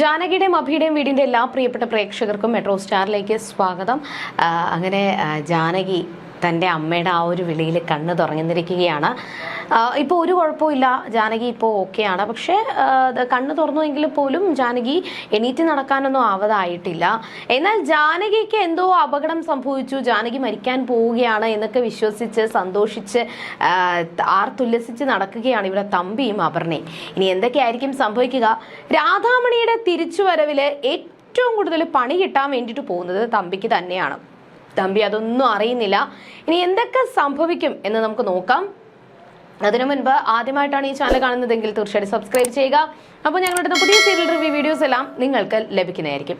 ജാനകിയുടെയും അഭിയുടെയും വീടിന്റെ എല്ലാ പ്രിയപ്പെട്ട പ്രേക്ഷകർക്കും മെട്രോ സ്റ്റാറിലേക്ക് സ്വാഗതം. അങ്ങനെ ജാനകി തന്റെ അമ്മയുടെ ആ ഒരു വിളിയിൽ കണ്ണ് തുറന്നിരിക്കുകയാണ്. ഇപ്പോൾ ഒരു കുഴപ്പമില്ല ജാനകി ഇപ്പോൾ ഓക്കെയാണ്. പക്ഷേ കണ്ണ് തുറന്നുവെങ്കിൽ പോലും ജാനകി എണീറ്റ് നടക്കാനൊന്നും ആവതായിട്ടില്ല. എന്നാൽ ജാനകിക്ക് എന്തോ അപകടം സംഭവിച്ചു. ജാനകി മരിക്കാൻ പോവുകയാണ് എന്നൊക്കെ വിശ്വസിച്ച് സന്തോഷിച്ച് ആർത്തുല്ലസിച്ച് നടക്കുകയാണ് ഇവിടെ തമ്പിയും അപർണയും. ഇനി എന്തൊക്കെയായിരിക്കും സംഭവിക്കുക? രാധാമണിയുടെ തിരിച്ചുവരവിൽ ഏറ്റവും കൂടുതൽ പണി കിട്ടാൻ വേണ്ടിയിട്ട് പോകുന്നത് തമ്പിക്ക് തന്നെയാണ്. തമ്പി അതൊന്നും അറിയുന്നില്ല. ഇനി എന്തൊക്കെ സംഭവിക്കും എന്ന് നമുക്ക് നോക്കാം. അതിനു മുൻപ് ആദ്യമായിട്ടാണ് ഈ ചാനൽ കാണുന്നതെങ്കിൽ തീർച്ചയായിട്ടും സബ്സ്ക്രൈബ് ചെയ്യുക. അപ്പോൾ ഞങ്ങളുടെ പുതിയ സീരിയൽ റിവ്യൂ വീഡിയോസ് എല്ലാം നിങ്ങൾക്ക് ലഭിക്കുന്നതായിരിക്കും.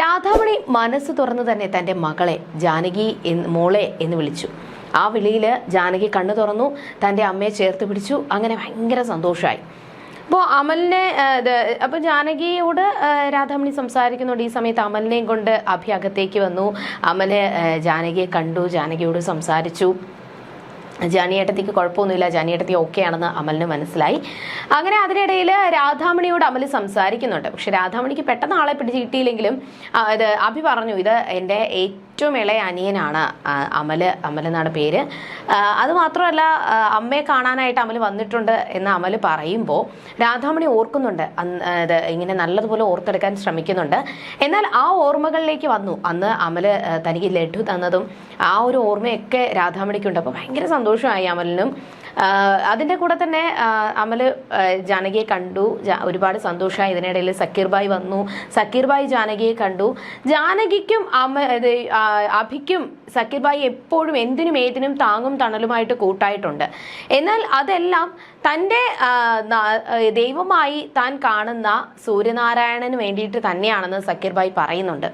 രാധാമണി മനസ്സ് തുറന്ന് തന്നെ തന്റെ മകളെ ജാനകി മോളെ എന്ന് വിളിച്ചു. ആ വിളിയിൽ ജാനകി കണ്ണു തുറന്നു തന്റെ അമ്മയെ ചേർത്ത് പിടിച്ചു. അങ്ങനെ ഭയങ്കര സന്തോഷമായി അപ്പോൾ അമലിനെ അപ്പോൾ ജാനകിയോട് രാധാമണി സംസാരിക്കുന്നുണ്ട്. ഈ സമയത്ത് അമലിനെയും കൊണ്ട് അഭി വന്നു. അമൽ ജാനകിയെ കണ്ടു. ജാനകിയോട് സംസാരിച്ചു. ജാനിയേട്ടത്തിക്ക് കുഴപ്പമൊന്നുമില്ല. ജാനിയേട്ടത്തി ഓക്കെ ആണെന്ന് അമലിന് മനസ്സിലായി. അങ്ങനെ അതിനിടയിൽ രാധാമണിയോട് അമൽ സംസാരിക്കുന്നുണ്ട്. പക്ഷെ രാധാമണിക്ക് പെട്ടെന്ന് ആളെ പിടിച്ച് കിട്ടിയില്ലെങ്കിലും അത് അഭി പറഞ്ഞു ഇത് എന്റെ ഏറ്റവും ഇളയ അനിയനാണ് അമൽ അമൽ എന്നാണ് പേര്. അതുമാത്രമല്ല അമ്മയെ കാണാനായിട്ട് അമൽ വന്നിട്ടുണ്ട് എന്ന് അമൽ പറയുമ്പോൾ രാധാമണി ഓർക്കുന്നുണ്ട് അത് ഇങ്ങനെ നല്ലതുപോലെ ഓർത്തെടുക്കാൻ ശ്രമിക്കുന്നുണ്ട്. എന്നാൽ ആ ഓർമ്മകളിലേക്ക് വന്നു. അന്ന് അമൽ തനിക്ക് ലഡു തന്നതും ആ ഒരു ഓർമ്മയൊക്കെ രാധാമണിക്കുണ്ട്. അപ്പോൾ ഭയങ്കര സന്തോഷമായി അമലിനും. അതിന്റെ കൂടെ തന്നെ അമൽ ജാനകിയെ കണ്ടു. ഒരുപാട് സന്തോഷമായി ഇതിനിടയിൽ സക്കീർ ബായി വന്നു. സക്കീർ ബായി ജാനകിയെ കണ്ടു. ജാനകിക്കും അമ അഭിക്കും സക്കീർ എപ്പോഴും എന്തിനും ഏതിനും താങ്ങും തണലുമായിട്ട് കൂട്ടായിട്ടുണ്ട്. എന്നാൽ അതെല്ലാം തന്റെ ദൈവമായി താൻ കാണുന്ന സൂര്യനാരായണന് വേണ്ടിയിട്ട് തന്നെയാണെന്ന് സക്കീർ ബായി പറയുന്നുണ്ട്.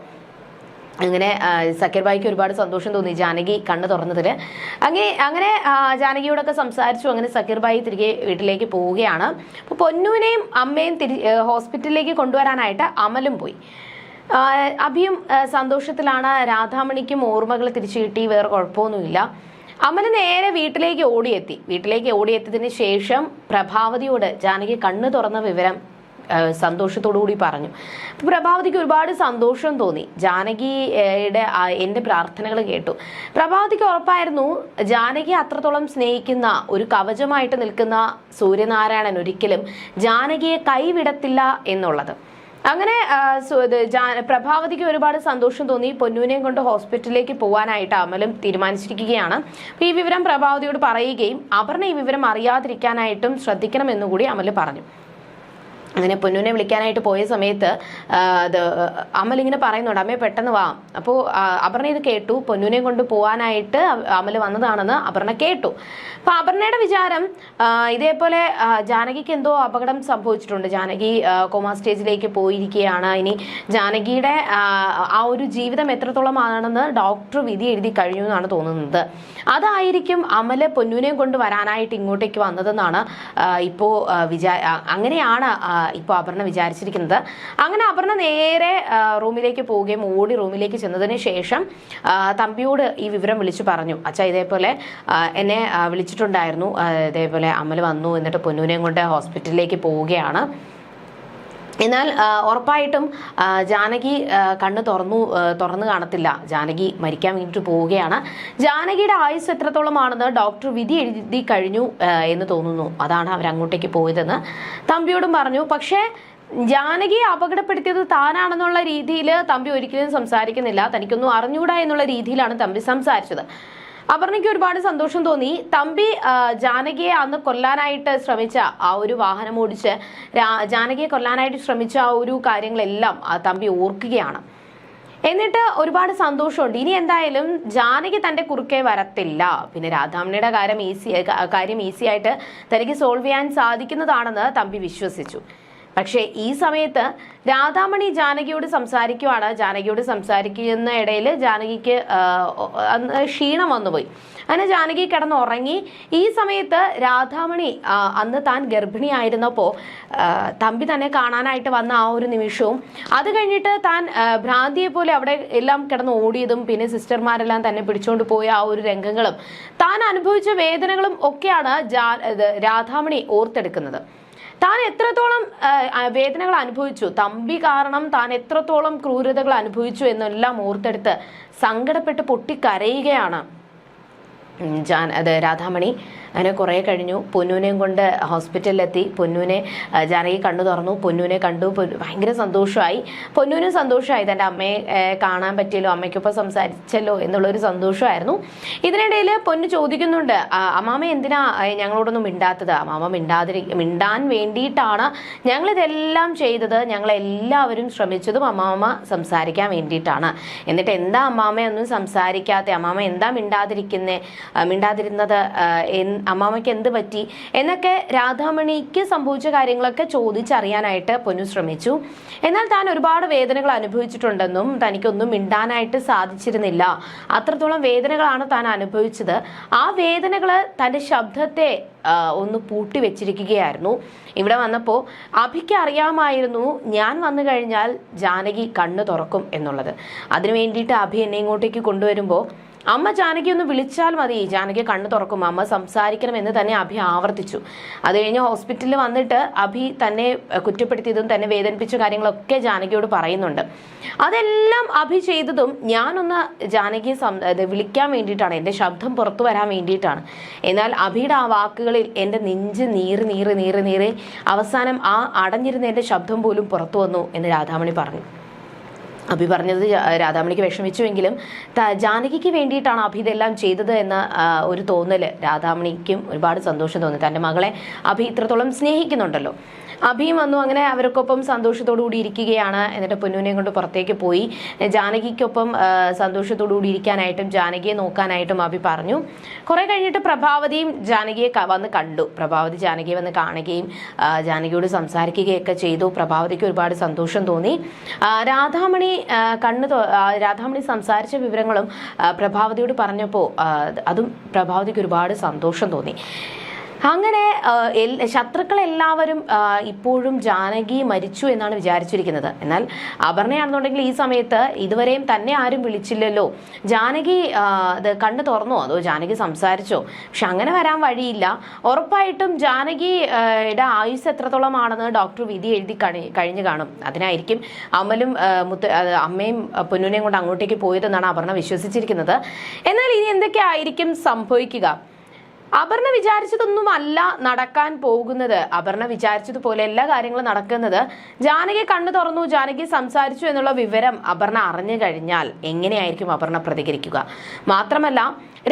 അങ്ങനെ സക്കീർബായിക്ക് സക്കീർ ബായിക്ക് ഒരുപാട് സന്തോഷം തോന്നി ജാനകി കണ്ണ് തുറന്നതിൽ അങ്ങനെ അങ്ങനെ ജാനകിയോടൊക്കെ സംസാരിച്ചു. അങ്ങനെ സക്കീർ ബായി തിരികെ വീട്ടിലേക്ക് പോവുകയാണ്. അപ്പോൾ പൊന്നുവിനെയും അമ്മയും തിരി ഹോസ്പിറ്റലിലേക്ക് കൊണ്ടുവരാനായിട്ട് അമലും പോയി. അഭിയും സന്തോഷത്തിലാണ്. രാധാമണിക്കും ഓർമ്മകൾ തിരിച്ചു കിട്ടി. വേറെ കുഴപ്പമൊന്നുമില്ല. അമൽ നേരെ വീട്ടിലേക്ക് ഓടിയെത്തി. വീട്ടിലേക്ക് ഓടിയെത്തിയതിന് ശേഷം പ്രഭാവതിയോട് ജാനകി കണ്ണു തുറന്ന വിവരം സന്തോഷത്തോടുകൂടി പറഞ്ഞു. പ്രഭാവതിക്ക് ഒരുപാട് സന്തോഷം തോന്നി. ജാനകിയുടെ എന്റെ പ്രാർത്ഥനകൾ കേട്ടു. പ്രഭാവതിക്ക് ഉറപ്പായിരുന്നു ജാനകി അത്രത്തോളം സ്നേഹിക്കുന്ന ഒരു കവചമായിട്ട് നിൽക്കുന്ന സൂര്യനാരായണൻ ഒരിക്കലും ജാനകിയെ കൈവിടത്തില്ല എന്നുള്ളത്. അങ്ങനെ പ്രഭാവതിക്ക് ഒരുപാട് സന്തോഷം തോന്നി. പൊന്നൂനെയും കൊണ്ട് ഹോസ്പിറ്റലിലേക്ക് പോകാനായിട്ട് അമലും തീരുമാനിച്ചിരിക്കുകയാണ്. അപ്പോൾ ഈ വിവരം പ്രഭാവതിയോട് പറയുകയും അപർണ ഈ വിവരം അറിയാതിരിക്കാനായിട്ടും ശ്രദ്ധിക്കണമെന്നുകൂടി അമൽ പറഞ്ഞു. അങ്ങനെ പൊന്നുവിനെ വിളിക്കാനായിട്ട് പോയ സമയത്ത് അത് അമൽ ഇങ്ങനെ പറയുന്നുണ്ട് അമ്മയെ പെട്ടെന്ന് വാ. അപ്പോൾ അപർണ ഇത് കേട്ടു. പൊന്നുവിനെ കൊണ്ട് പോകാനായിട്ട് അമൽ വന്നതാണെന്ന് അപർണ കേട്ടു. അപ്പോൾ അപർണയുടെ വിചാരം ഇതേപോലെ ജാനകിക്ക് എന്തോ അപകടം സംഭവിച്ചിട്ടുണ്ട്. ജാനകി കോമ സ്റ്റേജിലേക്ക് പോയിരിക്കുകയാണ്. ഇനി ജാനകിയുടെ ആ, ഒരു ജീവിതം എത്രത്തോളം ആണെന്ന് ഡോക്ടർ വിധി എഴുതി കഴിഞ്ഞു എന്നാണ് തോന്നുന്നത്. അതായിരിക്കും അമൽ പൊന്നുവിനെയും കൊണ്ട് വരാനായിട്ട് ഇങ്ങോട്ടേക്ക് വന്നതെന്നാണ് ഇപ്പോൾ വിചാ അങ്ങനെയാണ് ഇപ്പോൾ അപർണ വിചാരിച്ചിരിക്കുന്നത്. അങ്ങനെ അപർണ നേരെ റൂമിലേക്ക് പോവുകയും ഓടി റൂമിലേക്ക് ചെന്നതിന് ശേഷം തമ്പിയോട് ഈ വിവരം വിളിച്ചു പറഞ്ഞു. അച്ഛാ ഇതേപോലെ എന്നെ വിളിച്ചിട്ടുണ്ടായിരുന്നു. ഇതേപോലെ അമൽ വന്നു എന്നിട്ട് പൊന്നുവിനെയും കൊണ്ട് ഹോസ്പിറ്റലിലേക്ക് പോവുകയാണ്. എന്നാൽ ഉറപ്പായിട്ടും ജാനകി കണ്ണ് തുറന്നു തുറന്നു കാണത്തില്ല. ജാനകി മരിക്കാൻ വേണ്ടിയിട്ട് പോവുകയാണ്. ജാനകിയുടെ ആയുസ് എത്രത്തോളമാണെന്ന് ഡോക്ടർ വിധി എഴുതി കഴിഞ്ഞു എന്ന് തോന്നുന്നു. അതാണ് അവർ അങ്ങോട്ടേക്ക് പോയതെന്ന് തമ്പിയോടും പറഞ്ഞു. പക്ഷേ ജാനകിയെ അപകടപ്പെടുത്തിയത് താനാണെന്നുള്ള രീതിയിൽ തമ്പി ഒരിക്കലും സംസാരിക്കുന്നില്ല. തനിക്കൊന്നും അറിഞ്ഞൂടാ എന്നുള്ള രീതിയിലാണ് തമ്പി സംസാരിച്ചത്. അപർണയ്ക്ക് ഒരുപാട് സന്തോഷം തോന്നി. തമ്പി ജാനകിയെ അന്ന് കൊല്ലാനായിട്ട് ശ്രമിച്ച ആ ഒരു വാഹനം ഓടിച്ച് ജാനകിയെ കൊല്ലാനായിട്ട് ശ്രമിച്ച ആ ഒരു കാര്യങ്ങളെല്ലാം തമ്പി ഓർക്കുകയാണ്. എന്നിട്ട് ഒരുപാട് സന്തോഷമുണ്ട്. ഇനി എന്തായാലും ജാനകി തന്റെ കുറുക്കെ വരത്തില്ല. പിന്നെ രാധാമണിയുടെ കാര്യം ഈസി കാര്യം ഈസി ആയിട്ട് തനിക്ക് സോൾവ് ചെയ്യാൻ സാധിക്കുന്നതാണെന്ന് തമ്പി വിശ്വസിച്ചു. പക്ഷേ ഈ സമയത്ത് രാധാമണി ജാനകിയോട് സംസാരിക്കുവാണ്. ജാനകിയോട് സംസാരിക്കുന്ന ഇടയിൽ ജാനകിക്ക് ക്ഷീണം വന്നുപോയി. അങ്ങനെ ജാനകി കിടന്ന് ഉറങ്ങി ഈ സമയത്ത് രാധാമണി അന്ന് താൻ ഗർഭിണിയായിരുന്നപ്പോൾ തമ്പി തന്നെ കാണാനായിട്ട് വന്ന ആ ഒരു നിമിഷവും അത് കഴിഞ്ഞിട്ട് താൻ ഭ്രാന്തിയെ പോലെ അവിടെ എല്ലാം കിടന്ന് ഓടിയതും പിന്നെ സിസ്റ്റർമാരെല്ലാം തന്നെ പിടിച്ചുകൊണ്ട് പോയ ആ ഒരു രംഗങ്ങളും താൻ അനുഭവിച്ച വേദനകളും ഒക്കെയാണ് രാധാമണി ഓർത്തെടുക്കുന്നത്. താൻ എത്രത്തോളം വേദനകൾ അനുഭവിച്ചു? തമ്പി കാരണം താൻ എത്രത്തോളം ക്രൂരതകൾ അനുഭവിച്ചു എന്നെല്ലാം ഓർത്തെടുത്ത് സങ്കടപ്പെട്ട് പൊട്ടിക്കരയുകയാണ്. ജാൻ അത് രാധാമണി. അങ്ങനെ കുറേ കഴിഞ്ഞു. പൊന്നൂനെയും കൊണ്ട് ഹോസ്പിറ്റലിലെത്തി. പൊന്നൂനെ ജാനകി കണ്ണു തുറന്നു. പൊന്നൂനെ കണ്ടു. ഭയങ്കര സന്തോഷമായി. പൊന്നൂനും സന്തോഷമായി. തന്റെ അമ്മയെ കാണാൻ പറ്റിയല്ലോ അമ്മയ്ക്കൊപ്പം സംസാരിച്ചല്ലോ എന്നുള്ളൊരു സന്തോഷമായിരുന്നു. ഇതിനിടയിൽ പൊന്നു ചോദിക്കുന്നുണ്ട് "ആ, അമ്മാമ എന്തിനാ ഞങ്ങളോടൊന്നും മിണ്ടാത്തത്? അമ്മാമ മിണ്ടാതിരി മിണ്ടാൻ വേണ്ടിയിട്ടാണ് ഞങ്ങളിതെല്ലാം ചെയ്തത്. ഞങ്ങളെല്ലാവരും ശ്രമിച്ചതും അമ്മാമ സംസാരിക്കാൻ വേണ്ടിയിട്ടാണ്. എന്നിട്ട് എന്താ അമ്മാമയൊന്നും സംസാരിക്കാത്ത? അമ്മാമ എന്താ മിണ്ടാതിരിക്കുന്നേ? മിണ്ടാതിരുന്നത്? അമ്മാമയ്ക്ക് എന്ത് പറ്റി എന്നൊക്കെ രാധാമണിക്ക് സംഭവിച്ച കാര്യങ്ങളൊക്കെ ചോദിച്ചറിയാനായിട്ട് പൊന്നു ശ്രമിച്ചു. എന്നാൽ താൻ ഒരുപാട് വേദനകൾ അനുഭവിച്ചിട്ടുണ്ടെന്നും തനിക്കൊന്നും മിണ്ടാനായിട്ട് സാധിച്ചിരുന്നില്ല. അത്രത്തോളം വേദനകളാണ് താൻ അനുഭവിച്ചത്. ആ വേദനകൾ തന്റെ ശബ്ദത്തെ ഒന്ന് പൂട്ടി വെച്ചിരിക്കുകയായിരുന്നു. ഇവിടെ വന്നപ്പോൾ അഭിക്ക് അറിയാമായിരുന്നു. ഞാൻ വന്നു കഴിഞ്ഞാൽ ജാനകി കണ്ണു തുറക്കും എന്നുള്ളത്. അതിനു വേണ്ടിയിട്ട് അഭി എന്നെ ഇങ്ങോട്ടേക്ക് കൊണ്ടുവരുമ്പോൾ അമ്മ ജാനകി ഒന്ന് വിളിച്ചാൽ മതി. ജാനകി കണ്ണു തുറക്കും. അമ്മ സംസാരിക്കണം എന്ന് തന്നെ അഭി ആവർത്തിച്ചു. അത് കഴിഞ്ഞ് ഹോസ്പിറ്റലിൽ വന്നിട്ട് അഭി തന്നെ കുറ്റപ്പെടുത്തിയതും തന്നെ വേദനിപ്പിച്ച കാര്യങ്ങളൊക്കെ ജാനകിയോട് പറയുന്നുണ്ട്. അതെല്ലാം അഭി ചെയ്തതും ഞാനൊന്ന് ജാനകിയെ വിളിക്കാൻ വേണ്ടിയിട്ടാണ്. എന്റെ ശബ്ദം പുറത്തു വരാൻ വേണ്ടിയിട്ടാണ്. എന്നാൽ അഭിയുടെ ആ വാക്കുകളിൽ എന്റെ നെഞ്ച് നീറി നീറി നീറി നീറി അവസാനം ആ അടഞ്ഞിരുന്ന എന്റെ ശബ്ദം പോലും പുറത്തു വന്നു എന്ന് രാധാമണി പറഞ്ഞു. അഭി പറഞ്ഞത് രാധാമണിക്ക് വിഷമിച്ചുവെങ്കിലും ജാനകിക്ക് വേണ്ടിയിട്ടാണ് അഭി ഇതെല്ലാം ചെയ്തത് എന്ന ഒരു തോന്നൽ രാധാമണിക്കും ഒരുപാട് സന്തോഷം തോന്നി. തന്റെ മകളെ അഭി ഇത്രത്തോളം സ്നേഹിക്കുന്നുണ്ടല്ലോ. അഭിയും വന്നു. അങ്ങനെ അവർക്കൊപ്പം സന്തോഷത്തോടു കൂടി ഇരിക്കുകയാണ്. എന്നിട്ട് പൊന്നൂനെയും കൊണ്ട് പുറത്തേക്ക് പോയി. ജാനകിക്കൊപ്പം സന്തോഷത്തോടുകൂടി സന്തോഷത്തോടു കൂടി ഇരിക്കാനായിട്ടും ജാനകിയെ നോക്കാനായിട്ടും അഭി പറഞ്ഞു. കുറെ കഴിഞ്ഞിട്ട് പ്രഭാവതിയും ജാനകിയെ വന്ന് കണ്ടു. പ്രഭാവതി ജാനകിയെ വന്ന് കാണുകയും ജാനകിയോട് സംസാരിക്കുകയൊക്കെ ചെയ്തു. പ്രഭാവതിക്ക് ഒരുപാട് സന്തോഷം തോന്നി. രാധാമണി കണ്ണ് രാധാമണി സംസാരിച്ച വിവരങ്ങളും പ്രഭാവതിയോട് പറഞ്ഞപ്പോൾ അതും പ്രഭാവതിക്ക് ഒരുപാട് സന്തോഷം തോന്നി. അങ്ങനെ ശത്രുക്കളെല്ലാവരും ഇപ്പോഴും ജാനകി മരിച്ചു എന്നാണ് വിചാരിച്ചിരിക്കുന്നത്. എന്നാൽ അപർണയാണെന്നുണ്ടെങ്കിൽ ഈ സമയത്ത് ഇതുവരെയും തന്നെ ആരും വിളിച്ചില്ലല്ലോ. ജാനകി ഇത് കണ്ണ് തുറന്നോ? അതോ ജാനകി സംസാരിച്ചോ? പക്ഷെ അങ്ങനെ വരാൻ വഴിയില്ല. ഉറപ്പായിട്ടും ജാനകിയുടെ ആയുസ് എത്രത്തോളമാണെന്ന് ഡോക്ടർ വിധി എഴുതി കഴിഞ്ഞു കാണും. അതിനായിരിക്കും അമലും മുത്ത അമ്മയും പൊന്നുനെയും കൊണ്ട് അങ്ങോട്ടേക്ക് പോയതെന്നാണ് അപർണ വിശ്വസിച്ചിരിക്കുന്നത്. എന്നാൽ ഇനി എന്തൊക്കെയായിരിക്കും സംഭവിക്കുക? അപർണ വിചാരിച്ചതൊന്നും അല്ല നടക്കാൻ പോകുന്നത്. അപർണ വിചാരിച്ചതുപോലെ എല്ലാ കാര്യങ്ങളും നടക്കുന്നത് ജാനകി കണ്ണു തുറന്നു ജാനകി സംസാരിച്ചു എന്നുള്ള വിവരം അപർണ അറിഞ്ഞു കഴിഞ്ഞാൽ എങ്ങനെയായിരിക്കും അപർണ പ്രതികരിക്കുക? മാത്രമല്ല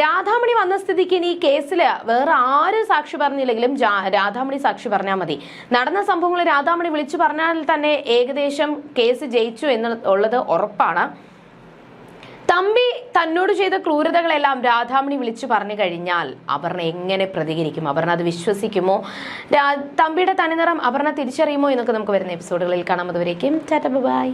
രാധാമണി വന്ന സ്ഥിതിക്ക് ഇനി കേസിൽ വേറെ ആരും സാക്ഷി പറഞ്ഞില്ലെങ്കിലും രാധാമണി സാക്ഷി പറഞ്ഞാൽ മതി. നടന്ന സംഭവങ്ങൾ രാധാമണി വിളിച്ചു പറഞ്ഞാൽ തന്നെ ഏകദേശം കേസ് ജയിച്ചു എന്നുള്ളത് ഉറപ്പാണ്. തമ്പി തന്നോട് ചെയ്ത ക്രൂരതകളെല്ലാം രാധാമണി വിളിച്ചു പറഞ്ഞു കഴിഞ്ഞാൽ അപർണ എങ്ങനെ പ്രതികരിക്കും? അപർണ അത് വിശ്വസിക്കുമോ? തമ്പിയുടെ തനിനിറം അപർണ തിരിച്ചറിയുമോ? എന്നൊക്കെ നമുക്ക് വരുന്ന എപ്പിസോഡുകളിൽ കാണാം. അതുവരേക്കും ടാറ്റ ബൈ.